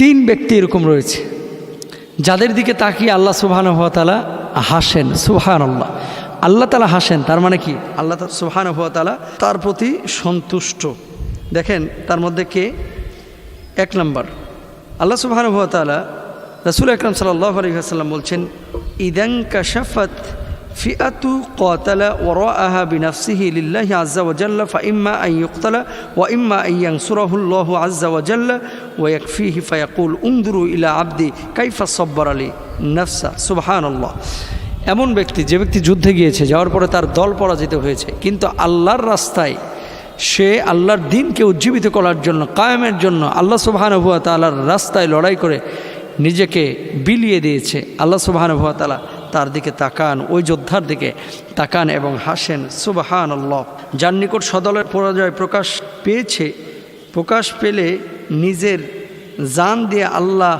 তিন ব্যক্তি এরকম রয়েছে। যাদের দিকে তাকিয়ে আল্লাহ সুবহান তালা হাসেন সুবহান আল্লাহ আল্লাহ তালা হাসেন, তার মানে কি? আল্লাহ সুবহান তালা তার প্রতি সন্তুষ্ট। দেখেন, তার মধ্যে কে? এক নম্বর। আল্লাহ সুবহান তালা রসুল আকরম সাল্লাহ আলহিহাসাল্লাম বলছেন ইদাং কাশাফত ফিআতু কতালা ওয়া আহা বিনাফসিহি লিল্লাহি আজ্জা ওজাল্লা ফাইম্মা আই ইয়ুক্তালা ওয়া ইম্মা ইয়াং সুরাহুল্লাহ আজ্জা ওজাল্লা ওয়াকফিহি ফায়াকুল, উন্দুরু ইলা আব্দি কাইফা সব্বর আলি নফসা। সুবহান এমন ব্যক্তি, যে ব্যক্তি যুদ্ধে গিয়েছে, যাওয়ার পরে তার দল পরাজিত হয়েছে, কিন্তু আল্লাহর রাস্তায় সে আল্লাহর দিনকে উজ্জীবিত করার জন্য, কায়েমের জন্য আল্লাহ সুবাহানুভুয়া তালার রাস্তায় লড়াই করে নিজেকে বিলিয়ে দিয়েছে। আল্লাহ সুবাহানুভুয়া তালা তার দিকে তাকান, ওই যোদ্ধার দিকে তাকান এবং হাসেন সুবাহান আল্লাহ যার নিকট সদলের পরাজয় প্রকাশ পেয়েছে, প্রকাশ পেলে নিজের জান দিয়ে আল্লাহ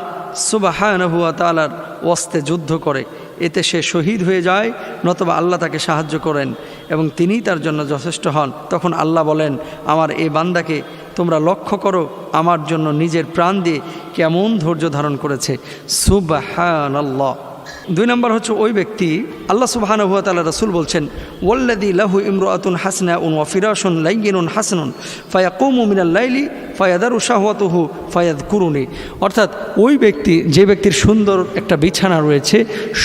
সুবাহানহুয়া তালার ওস্তে যুদ্ধ করে। এতে সে শহীদ হয়ে যায়, নতবা আল্লাহ তাকে সাহায্য করেন এবং তিনিই তার জন্য যথেষ্ট হন। তখন আল্লাহ বলেন, আমার এই বান্দাকে তোমরা লক্ষ্য করো, আমার জন্য নিজের প্রাণ দিয়ে কেমন ধৈর্য ধারণ করেছে। সুবাহান আল্লাহ দুই নম্বর হচ্ছে ওই ব্যক্তি, আল্লাহ সুবাহান হুয়া রসুল বলছেন ওল্লাদি লাহু ইমরাতুন হাসনা উন ওয়াফিরাসুন লাইগিনুন হাসনুন ফায়া কৌমু মিনাল লাইলি ফায়াদারু শাহওয়াতুহু ফায়াদ কুরুনি অর্থাৎ ওই ব্যক্তি, যে ব্যক্তির সুন্দর একটা বিছানা রয়েছে,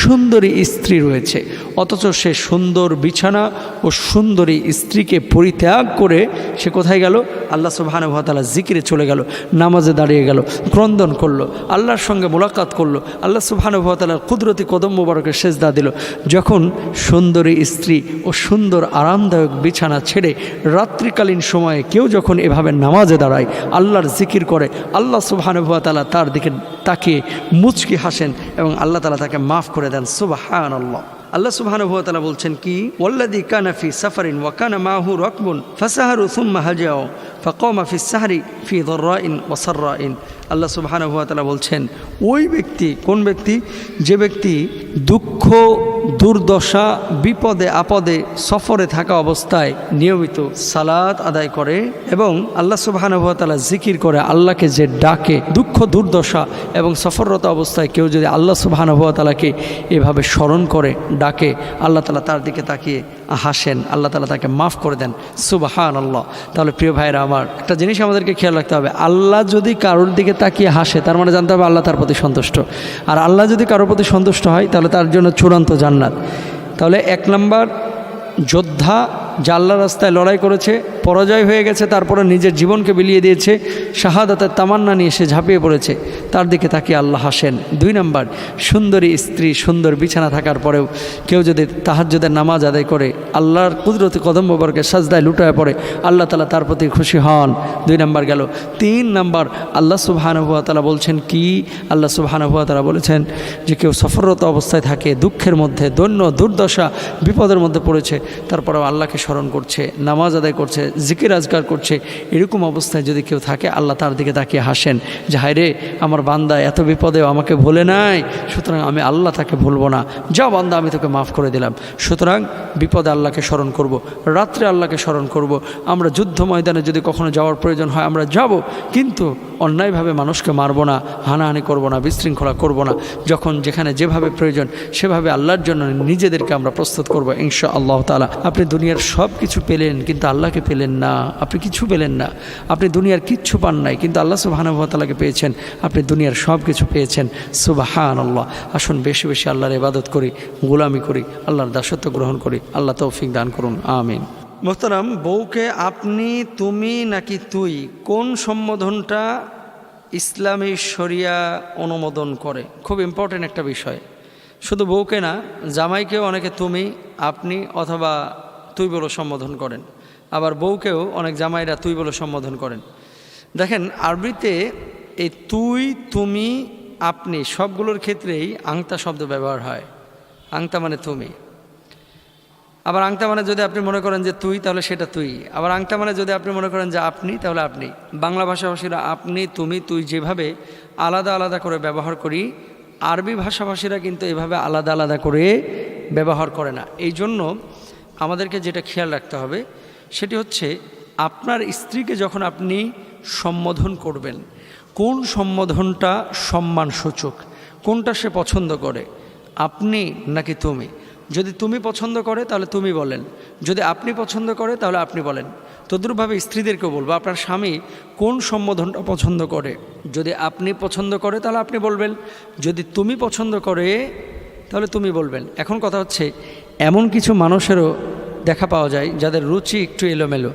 সুন্দরী স্ত্রী রয়েছে, অথচ সে সুন্দর বিছানা ও সুন্দরী স্ত্রীকে পরিত্যাগ করে সে কোথায় গেল? আল্লাহ সুবাহান তালা জিকিরে চলে গেল, নামাজে দাঁড়িয়ে গেল, ক্রন্দন করল, আল্লাহর সঙ্গে মোলাকাত করল, আল্লাহ সুবাহান তালার কুদরতি কদম মুবারকের সেজদা দিল। যখন সুন্দরী স্ত্রী ও সুন্দর আরামদায়ক বিছানা ছেড়ে রাত্রিকালীন সময়ে কেউ যখন এভাবে নামাজে দাঁড়ায়, আল্লাহর জিকির করে, আল্লাহ সুবাহানুভা তালা তার দিকে তাকে মুচকি হাসেন এবং আল্লাহ তালা তাকে মাফ করে দেন। সুবাহান আল্লাহ আল্লাহ সুবহানাহু বলছেন কি? ওয়াল্লাযী কানা ফি সাফারিন ওয়া মাহু রাকবুন ফাসাহারু থুম্মা হাজাও ফাকামা ফি সাহরি ফি দররাইন ওয়া সাররাইন। আল্লাহ সুবহানাহু তাআলা বলছেন, ওই ব্যক্তি, কোন ব্যক্তি? যে ব্যক্তি দুঃখ, দুর্দশা, বিপদে, আপদে সফরে থাকা অবস্থায় নিয়মিত সালাত আদায় করে এবং আল্লাহ সুবহানাহু তাআলা জিকির করে আল্লাহকে যে ডাকে, দুঃখ, দুর্দশা এবং সফররত অবস্থায় কেউ যদি আল্লাহ সুবহানাহু তাআলাকে এভাবে স্মরণ করে, ডাকে, আল্লাহ তালা তার দিকে তাকিয়ে হাসেন, আল্লাহ তালা তাকে মাফ করে দেন। সুবাহান আল্লাহ তাহলে প্রিয় ভাইরা আমার, একটা জিনিস আমাদেরকে খেয়াল রাখতে হবে। আল্লাহ যদি কারোর দিকে তাকিয়ে হাসে, তার মানে জানতে হবে আল্লাহ তার প্রতি সন্তুষ্ট। আর আল্লাহ যদি কারোর প্রতি সন্তুষ্ট হয়, তাহলে তার জন্য চূড়ান্ত জান্নাত। তাহলে এক নম্বর, যোদ্ধা আল্লাহ রাস্তায় লড়াই করেছে, পরাজয় হয়ে গেছে, তারপরে নিজের জীবনকে বিলিয়ে দিয়েছে, শাহাদাতের তামান্না নিয়ে সে ঝাঁপিয়ে পড়েছে, তার দিকে তাকিয়ে আল্লাহ হাসেন। দুই নম্বর, সুন্দরী স্ত্রী, সুন্দর বিছানা থাকার পরেও কেউ যদি তাহাজ্যদের নামাজ আদায় করে, আল্লাহর কুদরতি কদম সাজদায় লুটায় পড়ে, আল্লাহ তালা তার প্রতি খুশি হন। দুই নম্বর গেল, তিন নম্বর, আল্লাহ সুবাহানুয়া তালা বলছেন কি? আল্লাহ সুবাহানুয়া তালা বলেছেন যে কেউ সফররত অবস্থায় থাকে, দুঃখের মধ্যে, দৈন্য, দুর্দশা, বিপদের মধ্যে পড়েছে, তারপরেও আল্লাহকে স্মরণ করছে, নামাজ আদায় করছে, জিকির আজগার করছে, এরকম অবস্থায় যদি কেউ থাকে, আল্লাহ তার দিকে তাকিয়ে হাসেন যে, হায় রে, আমার বান্দা এত বিপদেও আমাকে ভুলে নাই, সুতরাং আমি আল্লাহ তাকে ভুলবো না যা বান্দা, আমি তোকে মাফ করে দিলাম সুতরাং বিপদে আল্লাহকে স্মরণ করব। রাত্রে আল্লাহকে স্মরণ করব। আমরা যুদ্ধ ময়দানে যদি কখনো যাওয়ার প্রয়োজন হয়, আমরা যাব, কিন্তু অন্যায়ভাবে মানুষকে মারব না, হানাহানি করব না, বিশৃঙ্খলা করব না যখন যেখানে যেভাবে প্রয়োজন, সেভাবে আল্লাহর জন্য নিজেদেরকে আমরা প্রস্তুত করব ইনশা আল্লাহ তালা আপনি দুনিয়ার সব কিছু পেলেন, কিন্তু আল্লাহকে পেলেন না। আপনি কিছু পেলেন না। আপনি দুনিয়ার কিচ্ছু পান নাই, কিন্তু আল্লাহ সুবাহানুভাতালাকে পেয়েছেন। আপনি দুনিয়ার সব কিছু পেয়েছেন। সুবাহান আল্লাহ আসুন বেশি বেশি আল্লাহর ইবাদত করি, গোলামি করি, আল্লাহর দাসত্ব গ্রহণ করি। আল্লাহ তৌফিক দান করুন। আমিন। মোহতারাম, বউকে আপনি, তুমি নাকি তুই, কোন সম্বোধনটা ইসলামী শরিয়া অনুমোদন করে? খুব ইম্পর্টেন্ট একটা বিষয়। শুধু বউকে না, জামাইকেও অনেকে তুমি, আপনি অথবা তুই বলে সম্বোধন করেন। আবার বউকেও অনেক জামাইরা তুই বলে সম্বোধন করেন। দেখেন, আরবিতে এই তুই, তুমি, আপনি সবগুলোর ক্ষেত্রেই আংতা শব্দ ব্যবহার হয়। আংতা মানে তুমি। আবার আংতা মানে যদি আপনি মনে করেন যে তুই, তাহলে সেটা তুই। আবার আংতা মানে যদি আপনি মনে করেন যে আপনি, তাহলে আপনি। বাংলা ভাষাভাষীরা আপনি, তুমি, তুই যেভাবে আলাদা আলাদা করে ব্যবহার করি, আরবি ভাষাভাষীরা কিন্তু এভাবে আলাদা আলাদা করে ব্যবহার করে না। এই জন্য আমাদেরকে যেটা খেয়াল রাখতে হবে সেটি হচ্ছে আপনার স্ত্রীকে যখন আপনি সম্বোধন করবেন, কোন সম্বোধনটা সম্মানসূচক, কোনটা সে পছন্দ করে, আপনি নাকি তুমি? যদি তুমি পছন্দ করে, তাহলে তুমি বলেন। যদি আপনি পছন্দ করে, তাহলে আপনি বলেন। তদ্রুপভাবে স্ত্রীদেরকেও বলব, আপনার স্বামী কোন সম্বোধনটা পছন্দ করে? যদি আপনি পছন্দ করে, তাহলে আপনি বলবেন। যদি তুমি পছন্দ করে, তাহলে তুমি বলবেন। এখন কথা হচ্ছে এমন কিছু মানুষেরও দেখা পাওয়া যায় যাদের রুচি একটু এলোমেলো।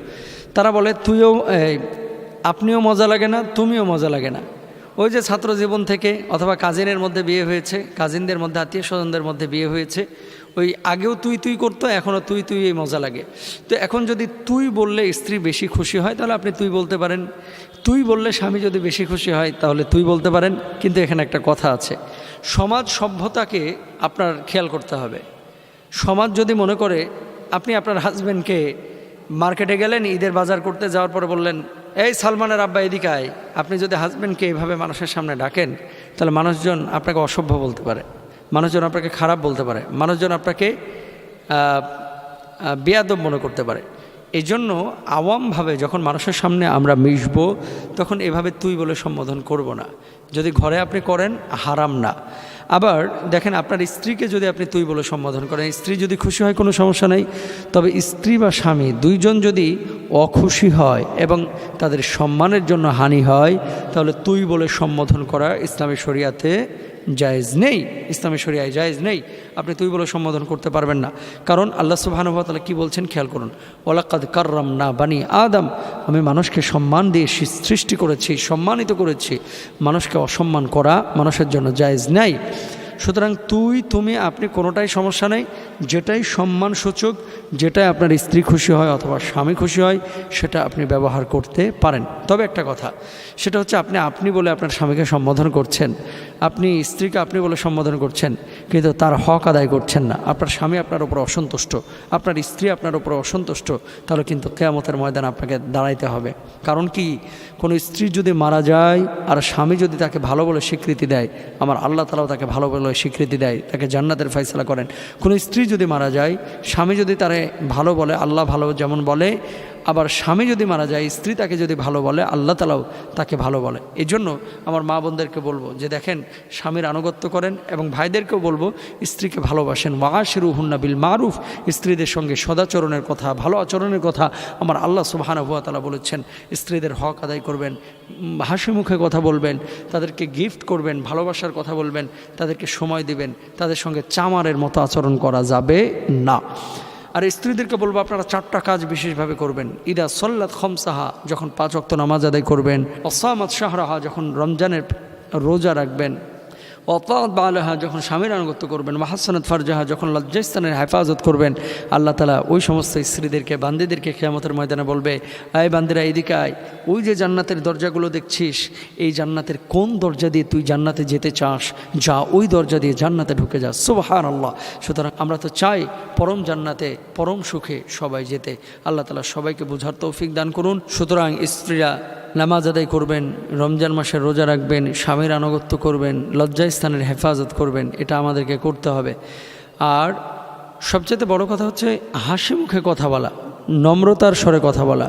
তারা বলে, তুইও আপনিও মজা লাগে না, তুমিও মজা লাগে না। ওই যে ছাত্র জীবন থেকে অথবা কাজিনের মধ্যে বিয়ে হয়েছে, কাজিনদের মধ্যে, আত্মীয় স্বজনদের মধ্যে বিয়ে হয়েছে, ওই আগেও তুই তুই করতো, এখনও তুই তুই এই মজা লাগে। তো এখন যদি তুই বললে স্ত্রী বেশি খুশি হয়, তাহলে আপনি তুই বলতে পারেন। তুই বললে স্বামী যদি বেশি খুশি হয়, তাহলে তুই বলতে পারেন। কিন্তু এখানে একটা কথা আছে, সমাজ সভ্যতাকে আপনার খেয়াল করতে হবে। সমাজ যদি মনে করে, আপনি আপনার হাজব্যান্ডকে মার্কেটে গেলেন, ঈদের বাজার করতে যাওয়ার পরে বললেন, এই সালমানের আব্বা এদিকে আয়। আপনি যদি হাজব্যান্ডকে এইভাবে মানুষের সামনে ডাকেন, তাহলে মানুষজন আপনাকে অসভ্য বলতে পারে, মানুষজন আপনাকে খারাপ বলতে পারে, মানুষজন আপনাকে বেয়াদব মনে করতে পারে। এই জন্য আওয়ামভাবে যখন মানুষের সামনে আমরা মিশবো, তখন এভাবে তুই বলে সম্বোধন করব না। যদি ঘরে আপনি করেন, হারাম না। আবার দেখেন আপনার স্ত্রীকে যদি আপনি তুই বলে সম্বোধন করেন স্ত্রী যদি খুশি হয় কোনো সমস্যা নেই, তবে স্ত্রী বা স্বামী দুইজন যদি অখুশি হয় এবং তাদের সম্মানের জন্য হানি হয়, তাহলে তুই বলে সম্বোধন করা ইসলামী শরিয়াতে জায়েজ নেই ইসলামী শরিয়ায় জায়েজ নেই, আপনি তুই বলে সম্বোধন করতে পারবেন না। কারণ আল্লাহ সুবাহানুভাতালা কি বলছেন খেয়াল করুন ওলাকাদ কার্রাম না বানি আদম, আমি মানুষকে সম্মান দিয়ে সৃষ্টি করেছি, সম্মানিত করেছি, মানুষকে অসম্মান করা মানুষের জন্য জায়েজ নেই। সুতরাং তুই, তুমি, আপনি কোনোটাই সমস্যা নেই, যেটাই সম্মানসূচক যেটাই আপনার স্ত্রী খুশি হয় অথবা স্বামী খুশি হয়, সেটা আপনি ব্যবহার করতে পারেন। তবে একটা কথা, সেটা হচ্ছে আপনি আপনি বলে আপনার স্বামীকে সম্বোধন করছেন আপনি স্ত্রীকে আপনি বলে সম্বোধন করছেন, কিন্তু তার হক আদায় করছেন না। আপনার স্বামী আপনার উপর অসন্তুষ্ট, আপনার স্ত্রী আপনার উপর অসন্তুষ্ট, তাহলে কিন্তু কেয়ামতের ময়দান আপনাকে দাঁড়াইতে হবে। কারণ কি? কোনো স্ত্রী যদি মারা যায়, আর স্বামী যদি তাকে ভালো বলে স্বীকৃতি দেয়, আমার আল্লাহ তালাও তাকে ভালো বলে স্বীকৃতি দেয়, তাকে জান্নাতের ফয়সলা করেন। কোনো স্ত্রী যদি মারা যায়, স্বামী যদি তারে ভালো বলে, আল্লাহ ভালো যেমন বলে আবার স্বামী যদি মারা যায়, স্ত্রী তাকে যদি ভালো বলে, আল্লাহ তালাও তাকে ভালো বলে। এই জন্য আমার মা বোনদেরকে বলব যে দেখেন, স্বামীর আনুগত্য করেন এবং ভাইদেরকেও বলব, স্ত্রীকে ভালোবাসেন। ওয়াশিরু হুন্না বিল মারুফ, স্ত্রীদের সঙ্গে সদাচরণের কথা, ভালো আচরণের কথা আমার আল্লাহ সুবাহানা হুয়া তালা বলেছেন। স্ত্রীদের হক আদায় করবেন হাসি মুখে কথা বলবেন, তাদেরকে গিফট করবেন, ভালোবাসার কথা বলবেন, তাদেরকে সময় দিবেন, তাদের সঙ্গে চামারের মতো আচরণ করা যাবে না। আর স্ত্রীদেরকে বলব, আপনারা চারটা কাজ বিশেষভাবে করবেন। ইদা সল্লাত খমসাহা, যখন পাঁচ অক্ত নামাজ আদায় করবেন। অসামাদ শাহরাহা, যখন রমজানের রোজা রাখবেন। অতাত বালাহা যখন স্বামীর আনুগত্য করবেন, মাহাসনাত ফারজাহা যখন লজ্জাস্তানের হেফাজত করবেন, আল্লাহ তালা ওই সমস্ত স্ত্রীদেরকে, বান্দিদেরকে খেয়ামতের ময়দানে বলবে, আয় বান্দিরা এদিকে আয়। ওই যে জান্নাতের দরজাগুলো দেখছিস, এই জান্নাতের কোন দরজা দিয়ে তুই জান্নাতে যেতে চাস? যা ওই দরজা দিয়ে জান্নাতে ঢুকে যা। সুবাহান আল্লাহ সুতরাং আমরা তো চাই পরম জান্নাতে, পরম সুখে সবাই যেতে। আল্লাহ তালা সবাইকে বোঝার তৌফিক দান করুন। সুতরাং স্ত্রীরা নামাজ আদায় করবেন, রমজান মাসে রোজা রাখবেন, স্বামীর আনুগত্য করবেন লজ্জাস্থানের হেফাজত করবেন, এটা আমাদেরকে করতে হবে। আর সবচেয়ে বড় কথা হচ্ছে হাসি মুখে কথা বলা, নম্রতার স্বরে কথা বলা,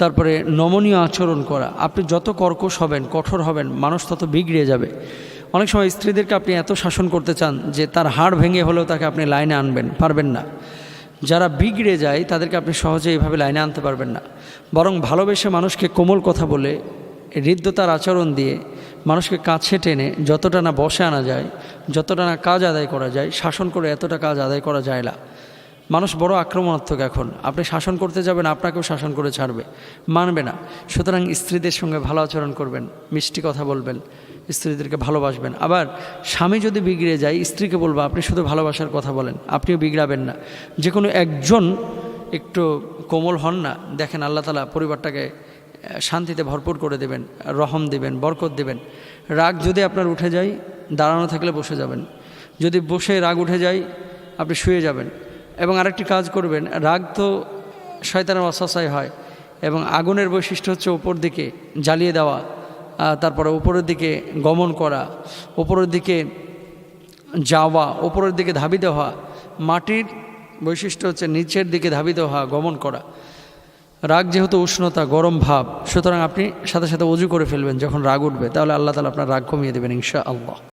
তারপরে নমনীয় আচরণ করা। আপনি যত কর্কশ হবেন, কঠোর হবেন, মানুষ তত বিগড়ে যাবে। অনেক সময় স্ত্রীদেরকে আপনি এত শাসন করতে চান যে তার হাড় ভেঙে হলেও তাকে আপনি লাইনে আনবেন, পারবেন না। যারা বিগড়ে যায়, তাদেরকে আপনি সহজে এইভাবে লাইনে আনতে পারবেন না। বরং ভালোবেসে মানুষকে কোমল কথা বলে, হৃদ্যতার আচরণ দিয়ে মানুষকে কাছে টেনে যতটা না বসে আনা যায়, যতটা না কাজ আদায় করা যায়, শাসন করে এতটা কাজ আদায় করা যায় না। মানুষ বড় আক্রমণাত্মক এখন। আপনি শাসন করতে যাবেন, আপনাকেও শাসন করে ছাড়বে। মানবে না। সুতরাং স্ত্রীদের সঙ্গে ভালো আচরণ করবেন, মিষ্টি কথা বলবেন, স্ত্রীদেরকে ভালোবাসবেন। আবার স্বামী যদি বিগড়ে যায়, স্ত্রীকে বলব, আপনি শুধু ভালোবাসার কথা বলেন, আপনিও বিগড়াবেন না। যে কোনো একজন একটু কোমল হন না, দেখেন আল্লাহ তালা পরিবারটাকে শান্তিতে ভরপুর করে দেবেন, রহম দিবেন, বরকত দিবেন। রাগ যদি আপনার উঠে যায়, দাঁড়ানো থাকলে বসে যাবেন। যদি বসে রাগ উঠে যায়, আপনি শুয়ে যাবেন। এবং আরেকটি কাজ করবেন, রাগ তো শয়তানের অসসায় হয় এবং আগুনের বৈশিষ্ট্য হচ্ছে ওপর দিকে জ্বালিয়ে দেওয়া তারপরে উপরের দিকে গমন করা ওপরের দিকে যাওয়া ওপরের দিকে ধাবিত হওয়া, মাটির বৈশিষ্ট্য হচ্ছে নিচের দিকে ধাবিত হওয়া, গমন করা। রাগ যেহেতু উষ্ণতা, গরম ভাব, সুতরাং আপনি সাথে সাথে উজু করে ফেলবেন যখন রাগ উঠবে, তাহলে আল্লাহ তালা আপনার রাগ কমিয়ে দেবেন ইনশা আল্লাহ